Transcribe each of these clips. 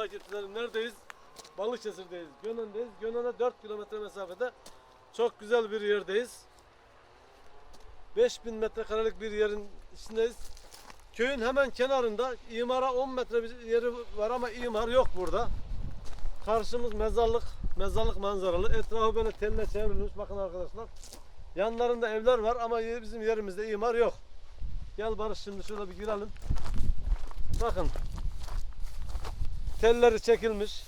takipçilerim neredeyiz? Balıkesir'deyiz, Gönen'deyiz. Gönen'e 4 kilometre mesafede çok güzel bir yerdeyiz. 5000 metrekarelik bir yerin içindeyiz. Köyün hemen kenarında imara 10 metre bir yeri var ama imar yok burada. Karşımız mezarlık, mezarlık manzaralı. Etrafı böyle telle çevrilmiş bakın arkadaşlar. Yanlarında evler var ama bizim yerimizde imar yok. Gel Barış şimdi şurada bir girelim. Bakın. Telleri çekilmiş.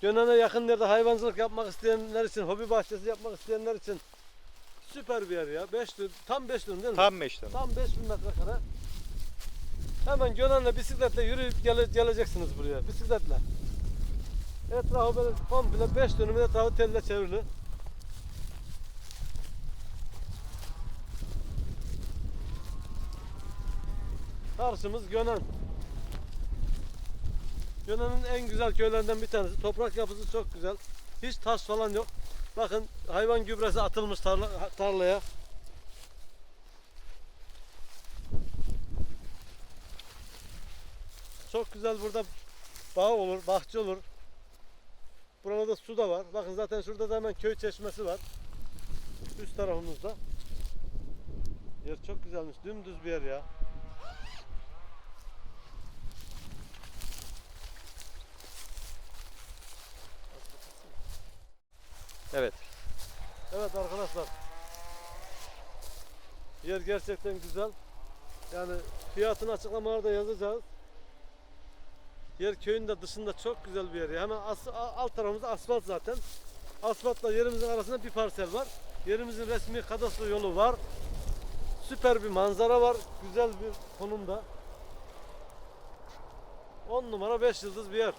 Gönen'e yakın yerde hayvancılık yapmak isteyenler için, hobi bahçesi yapmak isteyenler için süper bir yer ya. 5 dönüm, tam 5 dönüm değil mi? Tam meşten. Tam 5000 metrekare. Hemen Gönen'le bisikletle yürüyüp gele- geleceksiniz buraya. Bisikletle. Etrafı böyle komple 5 dönüm etrafı telle çevrili. Karşımız Gönen. Gönen'in en güzel köylerinden bir tanesi. Toprak yapısı çok güzel. Hiç taş falan yok. Bakın hayvan gübresi atılmış tarla, tarlaya. Çok güzel burada bağ olur, bahçe olur. Burada su da var. Bakın zaten şurada da hemen köy çeşmesi var. Üst tarafımızda. Yer çok güzelmiş. Dümdüz bir yer ya. Evet. Evet arkadaşlar. Yer gerçekten güzel. Yani fiyatını açıklamalarda yazacağız. Yer köyün de dışında çok güzel bir yer. Hemen as- alt tarafımızda asfalt zaten. Asfaltla yerimizin arasında bir parsel var. Yerimizin resmi kadastro yolu var. Süper bir manzara var. Güzel bir konumda. 10 numara 5 yıldız bir yer.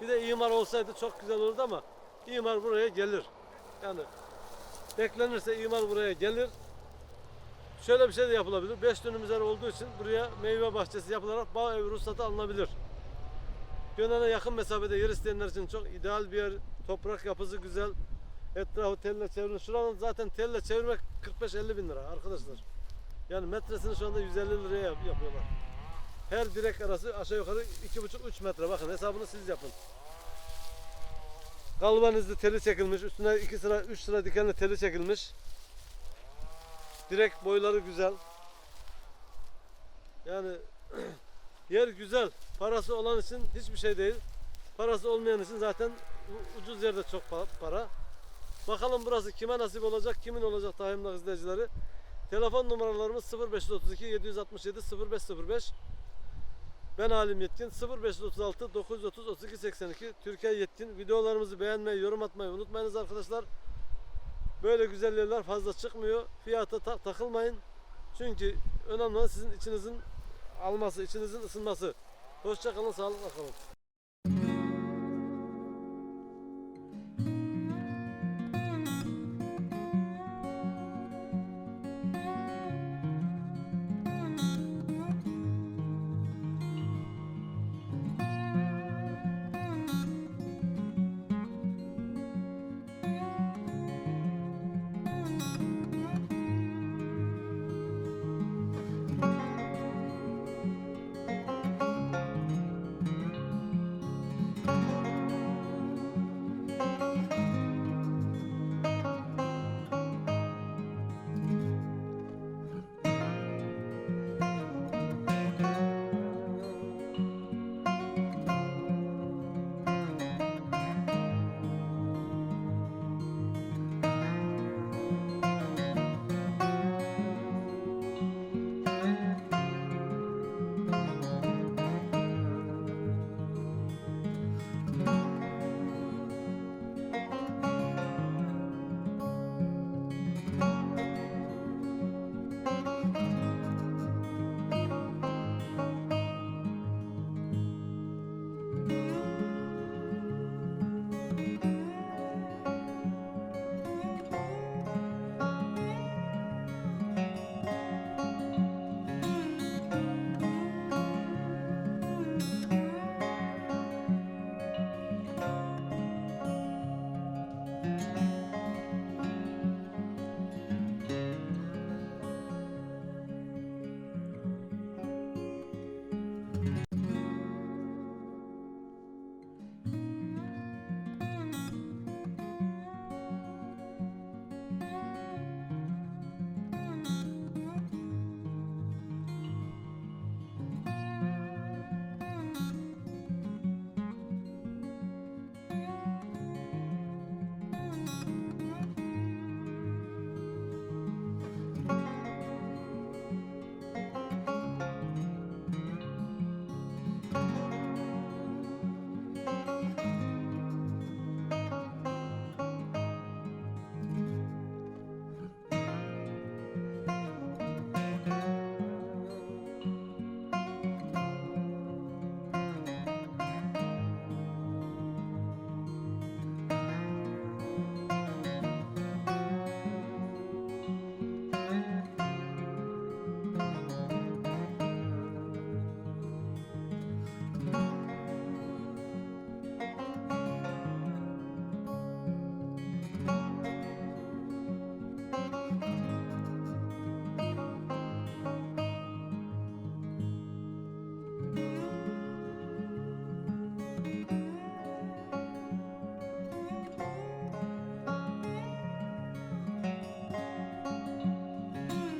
Bir de imar olsaydı çok güzel olurdu ama imar buraya gelir. Yani beklenirse imar buraya gelir. Şöyle bir şey de yapılabilir. 5 dönüm üzeri olduğu için buraya meyve bahçesi yapılarak bağ evi ruhsatı alınabilir. Gönen'e yakın mesafede yer isteyenler için çok ideal bir yer. Toprak yapısı güzel. Etrafı telle çevrilmiş. Şuranın zaten telle çevirmek 45-50 bin lira arkadaşlar. Yani metresini şu anda 150 liraya yap- yapıyorlar. Her direk arası aşağı yukarı 2,5-3 metre. Bakın hesabını siz yapın. Galvanizli teli çekilmiş. Üstüne 2 sıra 3 sıra dikenli teli çekilmiş. Direk boyları güzel. Yani yer güzel. Parası olan için hiçbir şey değil. Parası olmayan için zaten ucuz yerde çok pa- para. Bakalım burası kime nasip olacak, kimin olacak daimler izleyicileri. Telefon numaralarımız 0532 767 0505. Ben Halim Yetkin 0536 930 32 82 Türkiye Yetkin. Videolarımızı beğenmeyi, yorum atmayı unutmayınız arkadaşlar. Böyle güzel yerler fazla çıkmıyor. Fiyata ta- takılmayın. Çünkü önemli olan sizin içinizin alması, içinizin ısınması. Hoşça kalın, sağlıkla kalın.